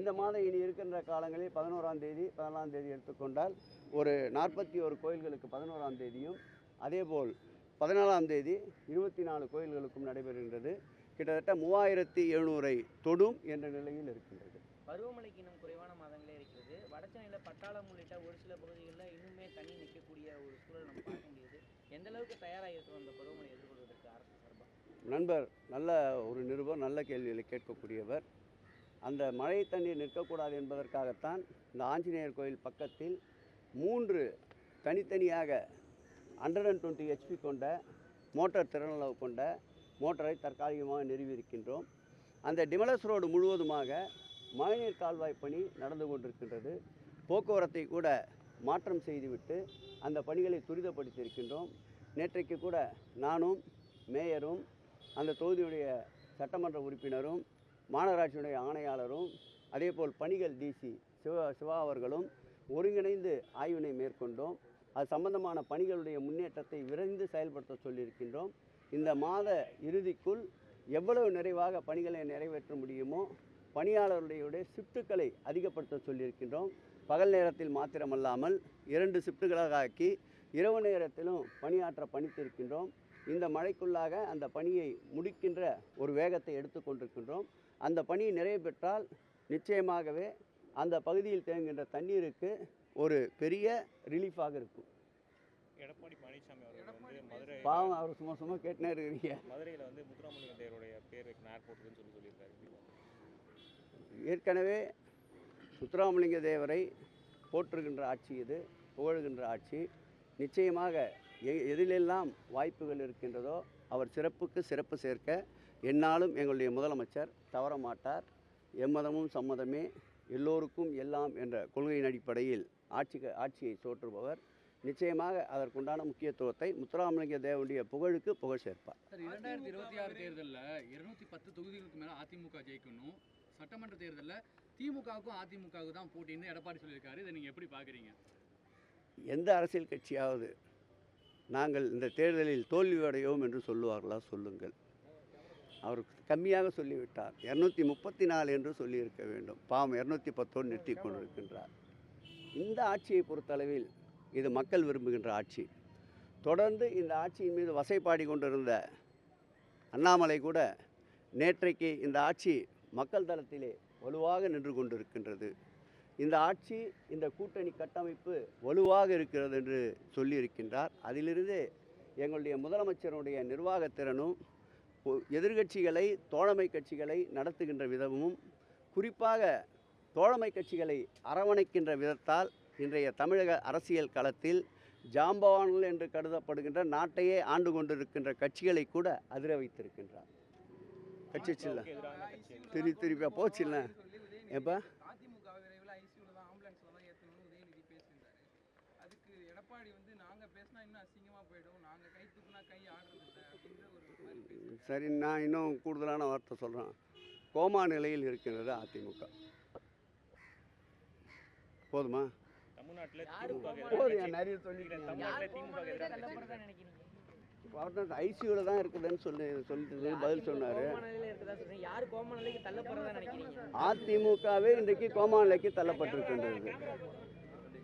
இந்த மாதம் இனி இருக்கின்ற காலங்களில் பதினோராம் தேதி பதினாலாம் தேதி எடுத்துக்கொண்டால் ஒரு நாற்பத்தி ஒரு கோயில்களுக்கு பதினோராம் தேதியும் அதேபோல் பதினாலாம் தேதி இருபத்தி நாலு கோயில்களுக்கும் நடைபெறுகின்றது. கிட்டத்தட்ட மூவாயிரத்தி எழுநூறை தொடும் என்ற நிலையில் இருக்கின்றது. பருவமழைக்கு இன்னும் குறைவான மாதங்களே இருக்கிறது. வடசென்னையில் பட்டாளம் உள்ளிட்ட ஒரு சில பகுதிகளில் இன்னுமே தண்ணி நிற்கக்கூடிய ஒரு சூழல் நம்ம பார்க்க முடியுது. எந்த அளவுக்கு தயாராக இருக்கும் அந்த பருவமழை எதிர்கொள்வதற்கு அரசு சார்பாக? நண்பர் நல்ல ஒரு நிருபர் நல்ல கேள்விகளை கேட்கக்கூடியவர். அந்த மழை தண்ணீர் நிற்கக்கூடாது என்பதற்காகத்தான் இந்த ஆஞ்சநேயர் கோயில் பக்கத்தில் மூன்று தனித்தனியாக ஹண்ட்ரட் அண்ட் டுவெண்ட்டி ஹெச்பி கொண்ட மோட்டார் திறனளவு கொண்ட மோட்டாரை தற்காலிகமாக நிறுவியிருக்கின்றோம். அந்த டிமலஸ் ரோடு முழுவதுமாக மழைநீர் கால்வாய் பணி நடந்து கொண்டிருக்கின்றது. போக்குவரத்தை கூட மாற்றம் செய்துவிட்டு அந்த பணிகளை துரிதப்படுத்தியிருக்கின்றோம். நேற்றைக்கு கூட நானும் மேயரும் அந்த தொகுதியுடைய சட்டமன்ற உறுப்பினரும் மாநகராட்சியுடைய ஆணையாளரும் அதேபோல் பணிகள் டிசி சிவா சிவா அவர்களும் ஒருங்கிணைந்து ஆய்வினை மேற்கொண்டோம். அது சம்பந்தமான பணிகளுடைய முன்னேற்றத்தை விரைந்து செயல்படுத்த சொல்லியிருக்கின்றோம். இந்த மாத இறுதிக்குள் எவ்வளவு நிறைவாக பணிகளை நிறைவேற்ற முடியுமோ பணியாளர்களுடைய ஷிஃப்ட்டுகளை அதிகப்படுத்த சொல்லியிருக்கின்றோம். பகல் நேரத்தில் மாத்திரமல்லாமல் இரண்டு ஷிஃப்ட்டுகளாக ஆக்கி இரவு நேரத்திலும் பணியாற்ற பணித்திருக்கின்றோம். இந்த மழைக்குள்ளாக அந்த பணியை முடிக்கின்ற ஒரு வேகத்தை எடுத்துக்கொண்டிருக்கின்றோம் அந்த பணி நிறைவு பெற்றால் நிச்சயமாகவே அந்த பகுதியில் தேங்குகின்ற தண்ணீருக்கு ஒரு பெரிய ரிலீஃபாக இருக்கும். எடப்பாடி பழனிசாமி அவர்கள் வந்து மதுரை பாவம் அவர் சும்மா சும்மா கேட்டுனே இருக்கிறீங்க. மதுரையில் வந்து முத்துராமலிங்க தேவருடைய பேர் ஏர்போர்ட் இருக்குன்னு சொல்லி சொல்லியிருக்காரு? ஏற்கனவே முத்துராமலிங்க தேவரை போற்றுகின்ற ஆட்சி இது புகழுகின்ற ஆட்சி. நிச்சயமாக எதிலெல்லாம் வாய்ப்புகள் இருக்கின்றதோ அவர் சிறப்புக்கு சிறப்பு சேர்க்க என்னாலும் எங்களுடைய முதலமைச்சர் தவற மாட்டார். எம்மதமும் சம்மதமே. எல்லோருக்கும் எல்லாம் என்ற கொள்கையின் அடிப்படையில் ஆட்சி ஆட்சியை சோற்றுபவர் நிச்சயமாக அதற்குண்டான முக்கியத்துவத்தை முத்துராமலிங்க தேவனுடைய புகழுக்கு புகழ் சேர்ப்பார். சார் இரண்டாயிரத்தி இருபத்தி ஆறு தேர்தலில் இருநூத்தி பத்து தொகுதிகளுக்கு மேலே அதிமுக ஜெயிக்கணும். சட்டமன்ற தேர்தலில் திமுகவுக்கும் அதிமுகவுக்கு தான் போட்டின்னு எடப்பாடி சொல்லியிருக்காரு. இதை நீங்கள் எப்படி பார்க்குறீங்க எந்த அரசியல் கட்சியாவது நாங்கள் இந்த தேர்தலில் தோல்வியடையோம் என்று சொல்லுவார்களா? சொல்லுங்கள். அவர் கம்மியாக சொல்லிவிட்டார். இரநூத்தி முப்பத்தி நாலு என்று சொல்லியிருக்க வேண்டும். பாவம் இரநூத்தி பத்தோடு நிறுத்தி கொண்டிருக்கின்றார். இந்த ஆட்சியை பொறுத்தளவில் இது மக்கள் விரும்புகின்ற ஆட்சி. தொடர்ந்து இந்த ஆட்சியின் மீது வசைப்பாடி கொண்டிருந்த அண்ணாமலை கூட நேற்றைக்கு இந்த ஆட்சி மக்கள் தளத்திலே வலுவாக நின்று கொண்டிருக்கின்றது. இந்த ஆட்சி இந்த கூட்டணி கட்டமைப்பு வலுவாக இருக்கிறது என்று சொல்லியிருக்கின்றார். அதிலிருந்து எங்களுடைய முதலமைச்சருடைய நிர்வாகத்திறனும் எதிர்க்கட்சிகளை தோழமை கட்சிகளை நடத்துகின்ற விதமும் குறிப்பாக தோழமை கட்சிகளை அரவணைக்கின்ற விதத்தால் இன்றைய தமிழக அரசியல் களத்தில் ஜாம்பவான்கள் என்று கருதப்படுகின்ற நாட்டையே ஆண்டு கொண்டிருக்கின்ற கட்சிகளை கூட அதிர வைத்திருக்கின்றார். கட்சி சில்ல. திருப்பி திருப்பியா போச்சுல்ல எப்போ எடப்பாடி வந்து நாங்க பேசினா இன்னும் அசிங்கமா போயிடும். நாங்க கை தூக்குனா கை ஆடுறது இல்லை அப்படின்ற ஒரு மாதிரி பேசி சரி நான் இன்னும் கூடுதலான வார்த்தை சொல்கிறேன் கோமா நிலையில் இருக்கின்றது அதிமுக. போதுமா? நிறைய நினைக்கிறீங்க? அவர் ஐசியூவில் தான் இருக்குதுன்னு சொல்லி சொல்லிட்டு பதில் சொன்னார். கோமா நிலையில இருக்கதா சொல்றீங்க? யாரு கோமா நிலைக்கு தள்ளப்படுறதா நினைக்கிறீங்க? அதிமுகவே இன்றைக்கு கோமா நிலைக்கு தள்ளப்பட்டிருக்கின்றது.